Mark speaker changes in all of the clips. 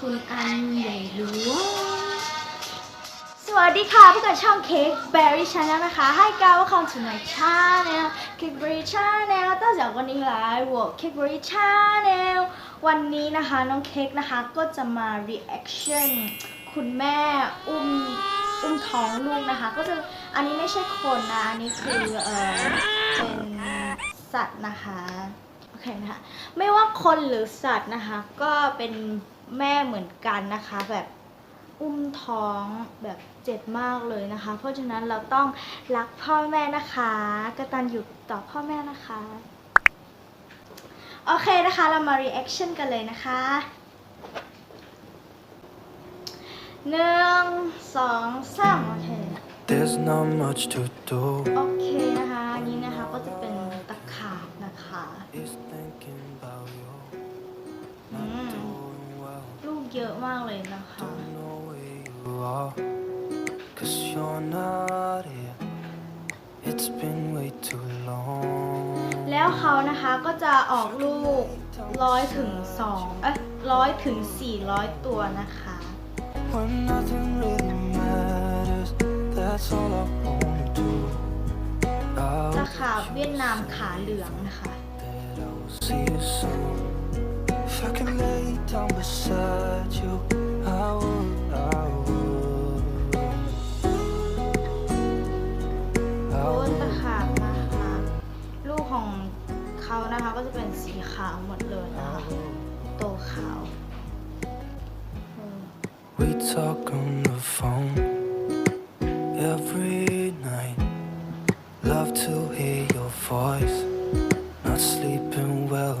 Speaker 1: คุณอันใหญ่หลวงสวัสดีค่ะพวกกับช่องเค้กเบอร์รี่ชาแนลนะคะให้กาวว่าคอมถึงไหนชาแนลเค้กเบอร์รี่ชาแนลตั้งแต่วันนี้ไลฟ์วอลเค้กเบอร์รี่ชาแนลวันนี้นะคะน้องเค้กนะคะก็จะมาเรีแอคชั่นคุณแม่อุ้มอุ้มท้องลูกนะคะ ก็จะอันนี้ไม่ใช่คนนะอันนี้คือเออเป็นสัตว์นะคะ เคนะคะไม่ว่าคนหรือสัตว์นะคะ ก็เป็นแม่เหมือนกันนะคะ แบบอุ้มท้องแบบเจ็บมากเลยนะคะ เพราะฉะนั้นเราต้องรักพ่อแม่นะคะกตัญญูต่อพ่อแม่นะคะ โอเคนะคะ เรามา reaction กันเลยนะคะหนึ่งสองสามโอเค
Speaker 2: There's not much to do.
Speaker 1: โอเคนะคะอันนี้นะคะก็จะเป็น เยอะมากเลยนะคะ
Speaker 2: Don't know where you are. Cause you're not here. It's been way too long.
Speaker 1: แล้วเขานะคะก็จะออกลูกร้อยถึงสองเอ้ยร้อยถึงสี่ร้อยตัวนะคะ
Speaker 2: When nothing really matters. That's all I wanna do.
Speaker 1: ตะ
Speaker 2: I
Speaker 1: ขาบเวียดนามขาเหลืองนะคะ
Speaker 2: that I will see you soon. If I can lay down beside you, I would, I would.
Speaker 1: โอ้
Speaker 2: I would.
Speaker 1: ขาบนะคะ ลูกของเขานะคะก็จะเป็นสีขาวหมดเลยนะคะ โตขาว
Speaker 2: We talk on the phone every night. Love to hear your voice. Not sleeping well.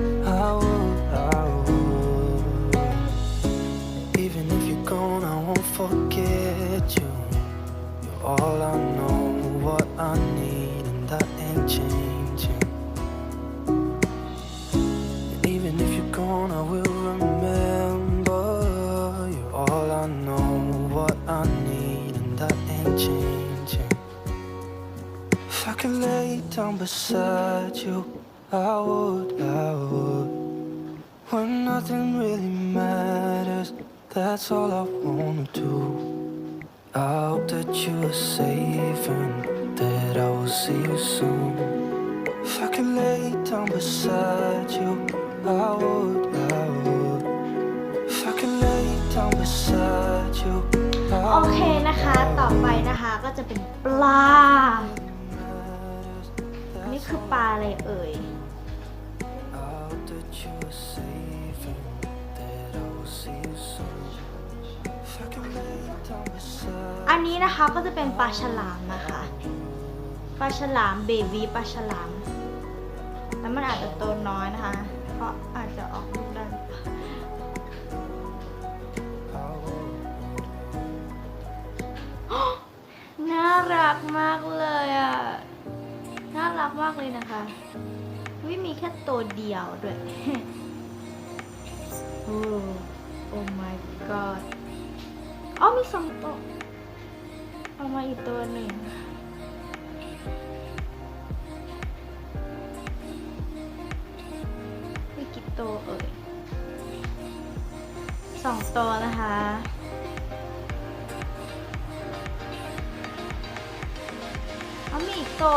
Speaker 2: forget you. You're all I know, what I need, and that ain't changing. And even if you're gone, I will remember. You're all I know, what I need, and that ain't changing. If I could lay down beside you, I would, I would. When nothing really matters, that's all I wanna do. I hope that you are safe and that I will see you soon. If I could lay down beside you, I would, I would. If I could lay down beside you,
Speaker 1: โอ
Speaker 2: I
Speaker 1: เค
Speaker 2: would.
Speaker 1: นะคะ ต่อไปนะคะก็จะเป็นปลา อันนี้คือปลาอะไรเอ่ย
Speaker 2: I hope that you are safe and
Speaker 1: อันนี้นะคะก็จะเป็นปลาฉลามนะคะปลาฉลามเบบีปลาฉลามแล้วมันอาจจะโตน้อยนะคะ เพราะอาจจะออกลูกได้น่ารักมากเลยอะ น่ารักมากเลยนะคะวิมีแค่ตัวเดียวด้วย โอ้โอ้ my god อ๋อมีสองตัวเอามาอีกตัวหนึ่งมีกี่ตัวเอ่ยสองตัวนะคะเอามีอีกตัว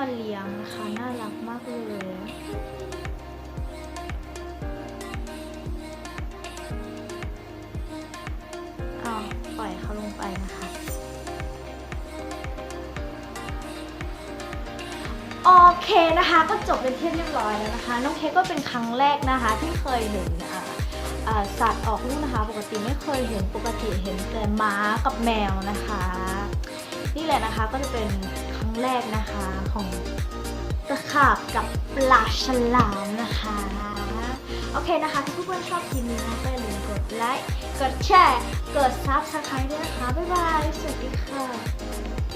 Speaker 1: มาเลี้ยงนะคะ น่ารักมากเลยเอาปล่อยเขาลงไปนะคะ โอเคนะคะก็จบเป็นที่เรียบร้อยแล้วนะคะ น้องเค้กก็เป็นครั้งแรกนะคะ ที่เคยเห็นอ่าสัตว์ออกลูกนะคะ ปกติไม่เคยเห็นปกติเห็นแต่ม้ากับแมวนะคะ นี่แหละนะคะก็จะเป็น งแรกนะคะของตะขาบกับปลาฉลามนะคะ โอเคนะคะถ้าเพื่อนๆชอบคลิปนี้นะก็อย่าลืมกดไลค์ กดแชร์ กดซับสไครต์ด้วยนะคะ บ๊ายบาย สวัสดีค่ะ